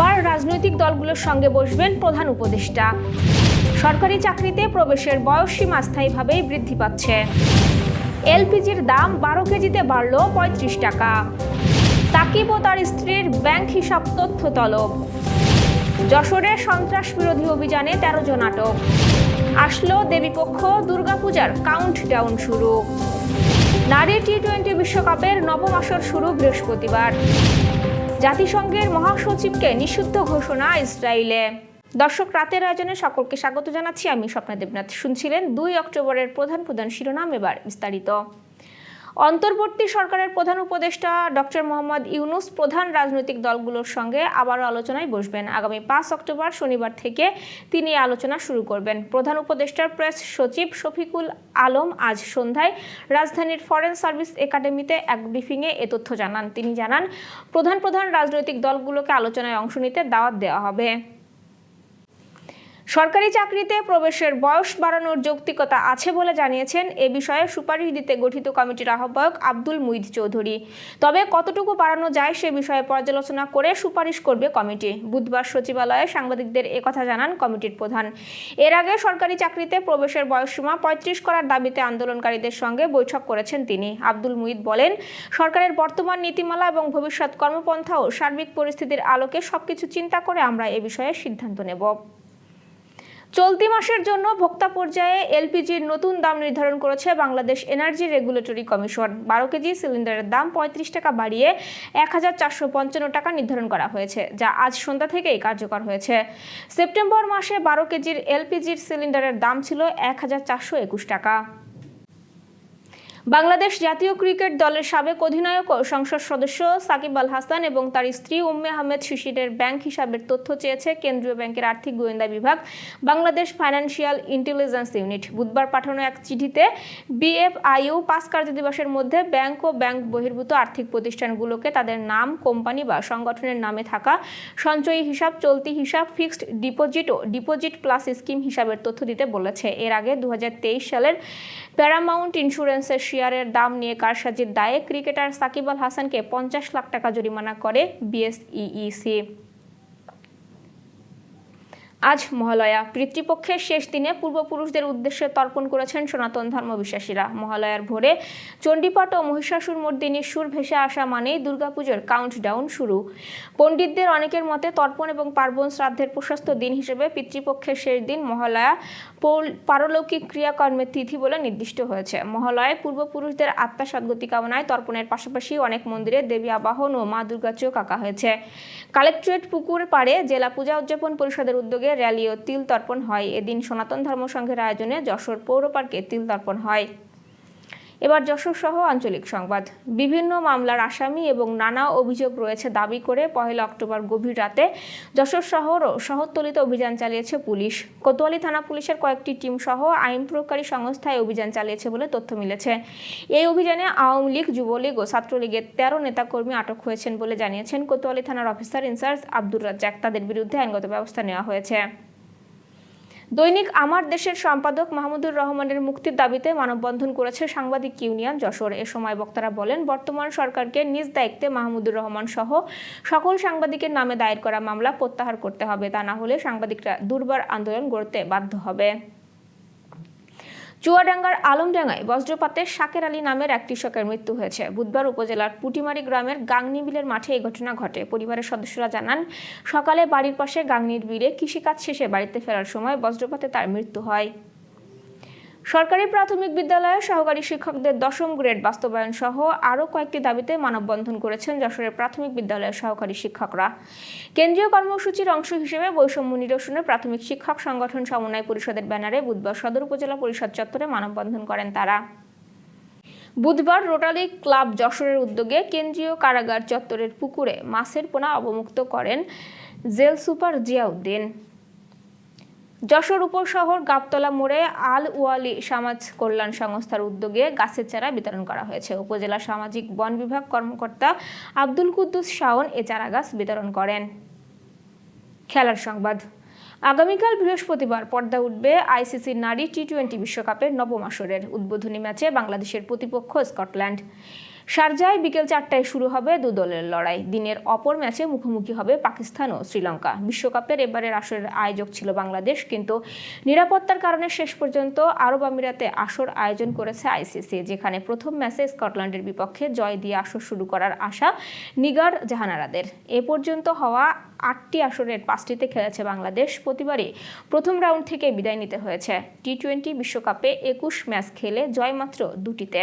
আবার রাজনৈতিক দলগুলোর সঙ্গে বসবেন প্রধান উপদেষ্টা। সরকারি চাকরিতে প্রবেশের বয়সসীমা স্থায়ীভাবেই বৃদ্ধি পাচ্ছে। এলপিজির দাম বারো কেজিতে বাড়ল পঁয়ত্রিশ টাকা। সাকিব ও তার স্ত্রীর ব্যাংক হিসাব তথ্য তলব। যশোরের সন্ত্রাস বিরোধী অভিযানে তেরো জন আটক। আসলো দেবীপক্ষ দুর্গাপূজার কাউন্ট ডাউন শুরু। নারী টি টোয়েন্টি বিশ্বকাপের নবম আসর শুরু বৃহস্পতিবার। জাতিসংঘের মহাসচিবকে নিষিদ্ধ ঘোষণা ইসরায়েলে। দর্শক, রাতের আয়োজনে সকলকে স্বাগত জানাচ্ছি। আমি স্বপ্না দেবনাথ। শুনছিলেন দুই অক্টোবরের প্রধান প্রধান শিরোনাম এবার বিস্তারিত। অন্তর্বর্তী সরকারের প্রধান উপদেষ্টা ডক্টর মোহাম্মদ ইউনুস প্রধান রাজনৈতিক দলগুলোর সঙ্গে আবারও আলোচনায় বসবেন। আগামী পাঁচ অক্টোবর শনিবার থেকে তিনি আলোচনা শুরু করবেন। প্রধান উপদেষ্টার প্রেস সচিব শফিকুল আলম আজ সন্ধ্যায় রাজধানীর ফরেন সার্ভিস একাডেমিতে এক ব্রিফিংয়ে এ তথ্য জানান। তিনি জানান, প্রধান প্রধান রাজনৈতিক দলগুলোকে আলোচনায় অংশ নিতে দাওয়াত দেওয়া হবে। সরকারি চাকরিতে প্রবেশের বয়স বাড়ানোর যৌক্তিকতা আছে বলে জানিয়েছেন এ বিষয়ে সুপারিশ দিতে গঠিত কমিটির আহ্বায়ক আব্দুল মুইদ চৌধুরী। তবে কতটুকু বাড়ানো যায় সে বিষয়ে পর্যালোচনা করে সুপারিশ করবে কমিটি। বুধবার সচিবালয়ে সাংবাদিকদের একথা জানান কমিটির প্রধান। এর আগে সরকারি চাকরিতে প্রবেশের বয়সসীমা পঁয়ত্রিশ করার দাবিতে আন্দোলনকারীদের সঙ্গে বৈঠক করেছেন তিনি। আব্দুল মুইদ বলেন, সরকারের বর্তমান নীতিমালা এবং ভবিষ্যৎ কর্মপন্থা ও সার্বিক পরিস্থিতির আলোকে সবকিছু চিন্তা করে আমরা এ বিষয়ে সিদ্ধান্ত নেব। চলতি মাসের জন্য ভোক্তা পর্যায়ে এলপিজির নতুন দাম নির্ধারণ করেছে বাংলাদেশ এনার্জি রেগুলেটরি কমিশন। বারো কেজি সিলিন্ডারের দাম পঁয়ত্রিশ টাকা বাড়িয়ে এক হাজার চারশো পঞ্চান্ন টাকা নির্ধারণ করা হয়েছে, যা আজ সন্ধ্যা থেকেই কার্যকর হয়েছে। সেপ্টেম্বর মাসে বারো কেজির এলপিজির সিলিন্ডারের দাম ছিল এক হাজার চারশো একুশ টাকা। বাংলাদেশ জাতীয় ক্রিকেট দলের সাবেক অধিনায়ক ও সংসদ সদস্য সাকিব আল হাসান এবং তার স্ত্রী উম্মে আহমেদ শিশিরের ব্যাংক হিসাবের তথ্য চেয়েছে কেন্দ্রীয় ব্যাংকের আর্থিক গোয়েন্দা বিভাগ। বাংলাদেশ ফাইন্যান্সিয়াল ইন্টেলিজেন্স ইউনিট বুধবার পাঠানো এক চিঠিতে বিএফআইউ পাঁচ কার্যদিবসের মধ্যে ব্যাংক ও ব্যাংক বহির্ভূত আর্থিক প্রতিষ্ঠানগুলোকে তাদের নাম, কোম্পানি বা সংগঠনের নামে থাকা সঞ্চয়ী হিসাব, চলতি হিসাব, ফিক্সড ডিপোজিট ও ডিপোজিট প্লাস স্কিম হিসাবের তথ্য দিতে বলেছে। এর আগে দু হাজার তেইশ সালের প্যারামাউন্ট ইন্স্যুরেন্সের শেয়ারের দাম নিয়ে কারসাজির দায়ে ক্রিকেটার সাকিব আল হাসানকে পঞ্চাশ লাখ টাকা জরিমানা করে বিএসইইসি আজ মহালয়া। পিতৃপক্ষের শেষ দিনে পূর্বপুরুষদের উদ্দেশ্যে তর্পণ করেছেন সনাতন ধর্মবিশ্বাসীরা। মহালয়ার ভোরে চণ্ডীপাঠ ও মহিষাসুর মর্দিনীর সুর ভেসে আসা মানেই দুর্গাপুজোর কাউন্টডাউন শুরু। পণ্ডিতদের অনেকের মতে তর্পণ এবং পার্বণ শ্রাদ্ধের প্রশস্ত দিন হিসেবে পিতৃপক্ষের শেষ দিন মহালয়া পারলৌকিক ক্রিয়াকর্মের তিথি বলে নির্দিষ্ট হয়েছে। মহালয়ায় পূর্বপুরুষদের আত্মা সদ্গতি কামনায় তর্পণের পাশাপাশি অনেক মন্দিরে দেবী আবাহন ও মা দুর্গা চোখ আঁকা হয়েছে। কালেক্টরেট পুকুর পাড়ে জেলা পূজা উদযাপন পরিষদের উদ্যোগে র্যালি ও তিল তর্পণ হয়। এদিন সনাতন ধর্মসংঘের আয়োজনে যশোর পৌর পার্কে তিল তর্পণ হয়। এবার যশোর সহ আঞ্চলিক সংবাদ। বিভিন্ন মামলার আসামি এবং নানা অভিযোগ রয়েছে দাবি করে পহেলা অক্টোবর গভীর রাতে যশোর শহর ও শহরতলিতে অভিযান চালিয়েছে পুলিশ। কোতোয়ালি থানা পুলিশের কয়েকটি টিম সহ আইন প্রয়োগকারী সংস্থায় অভিযান চালিয়েছে বলে তথ্য মিলেছে। এই অভিযানে আওয়ামী লীগ, যুবলীগ ও ছাত্রলীগের তেরো নেতাকর্মী আটক হয়েছেন বলে জানিয়েছেন কোতোয়ালি থানার অফিসার ইনচার্জ আব্দুর রাজ্জাক। তাদের বিরুদ্ধে আইনগত ব্যবস্থা নেওয়া হয়েছে। দৈনিক আমার দেশের সম্পাদক মাহমুদুর রহমানের মুক্তির দাবিতে মানববন্ধন করেছে সাংবাদিক ইউনিয়ন যশোর। এ সময় বক্তারা বলেন, বর্তমান সরকারকে নিজ দায়িত্বে মাহমুদুর রহমান সহ সকল সাংবাদিকের নামে দায়ের করা মামলা প্রত্যাহার করতে হবে। তা না হলে সাংবাদিকরা দুর্বার আন্দোলন গড়তে বাধ্য হবে। চুয়াডাঙ্গার আলমডাঙ্গায় বজ্রপাতে শাকের আলী নামের এক কৃষকের মৃত্যু হয়েছে। বুধবার উপজেলার পুটিমারি গ্রামের গাংনি বিলের মাঠে এই ঘটনা ঘটে। পরিবারের সদস্যরা জানান, সকালে বাড়ির পাশে গাংনির বিলে কৃষিকাজ শেষে বাড়িতে ফেরার সময় বজ্রপাতে তার মৃত্যু হয়। সরকারি প্রাথমিক বিদ্যালয়ে সহকারী শিক্ষকদের দশম গ্রেড বাস্তবায়ন সহ আরও কয়েকটি দাবিতে মানববন্ধন করেছেন যশোরের প্রাথমিক বিদ্যালয়ের সহকারী শিক্ষকরা। কেন্দ্রীয় কর্মসূচির অংশ হিসেবে বৈষম্য নিরসনে প্রাথমিক শিক্ষক সংগঠন সমন্বয় পরিষদের ব্যানারে বুধবার সদর উপজেলা পরিষদ চত্বরে মানববন্ধন করেন তারা। বুধবার রোটারি ক্লাব যশোরের উদ্যোগে কেন্দ্রীয় কারাগার চত্বরের পুকুরে মাছের পোনা অবমুক্ত করেন জেল সুপার জিয়াউদ্দিন। যশোর উপশহর গাবতলা মোড়ে আল ওয়ালি সমাজ কল্যাণ সংস্থার উদ্যোগে গাছের চারা বিতরণ করা হয়েছে। উপজেলা সামাজিক বন বিভাগ কর্মকর্তা আব্দুল কুদ্দুস শাওন এ চারা গাছ বিতরণ করেন। খেলার সংবাদ। আগামীকাল বৃহস্পতিবার পর্দা উঠবে আইসিসি নারী টি টোয়েন্টি বিশ্বকাপের নবম আসরের। উদ্বোধনী ম্যাচে বাংলাদেশের প্রতিপক্ষ স্কটল্যান্ড। শারজায় বিকেল চারটায় শুরু হবে দু দলের লড়াই। দিনের অপর ম্যাচে মুখোমুখি হবে পাকিস্তান ও শ্রীলঙ্কা। বিশ্বকাপের এবারের আসরের আয়োজক ছিল বাংলাদেশ, কিন্তু নিরাপত্তার কারণে শেষ পর্যন্ত আরব আমিরাতে আসর আয়োজন করেছে আইসিসি, যেখানে প্রথম ম্যাচে স্কটল্যান্ডের বিপক্ষে জয় দিয়ে আসর শুরু করার আশা নিগার জাহানারাদের। এ পর্যন্ত হওয়া আটটি আসরের পাঁচটিতে খেলেছে বাংলাদেশ। প্রতিবারই প্রথম রাউন্ড থেকে বিদায় নিতে হয়েছে। টি টোয়েন্টি বিশ্বকাপে একুশ ম্যাচ খেলে জয় মাত্র দুটিতে।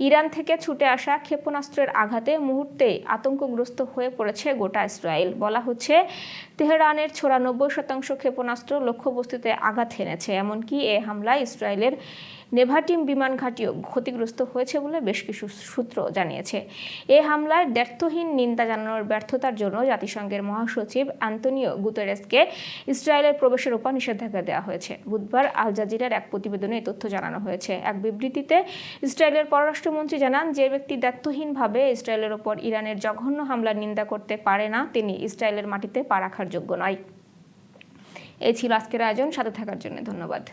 ইরান থেকে ছুটে আসা ক্ষেপণাস্ত্রের আঘাতে মুহূর্তে আতঙ্কগ্রস্ত হয়ে পড়েছে গোটা ইসরায়েল। বলা হচ্ছে, তেহরানের ছোড়া নব্বই শতাংশ ক্ষেপণাস্ত্র লক্ষ্যবস্তুতে আঘাত হেনেছে। এমনকি এ হামলায় ইসরায়েলের নেভাটিম বিমান ঘাঁটিও ক্ষতিগ্রস্ত হয়েছে বলে বেশ কিছু সূত্র জানিয়েছে। এ হামলায় দ্ব্যর্থহীন নিন্দা জানানোর ব্যর্থতার জন্য জাতিসংঘের মহাসচিব অ্যান্তনিও গুতেরেসকে ইসরায়েলের প্রবেশের উপর নিষেধাজ্ঞা দেওয়া হয়েছে। বুধবার আল জাজিরার এক প্রতিবেদনে এই তথ্য জানানো হয়েছে। এক বিবৃতিতে ইসরায়েলের পররাষ্ট্রমন্ত্রী জানান, যে ব্যক্তি দায়িত্বহীনভাবে ইসরায়েলের ওপর ইরানের জঘন্য হামলার নিন্দা করতে পারে না, তিনি ইসরায়েলের মাটিতে পা রাখার যোগ্য নয়। এই ছিল আজকের আয়োজন। সাথে থাকার জন্য ধন্যবাদ।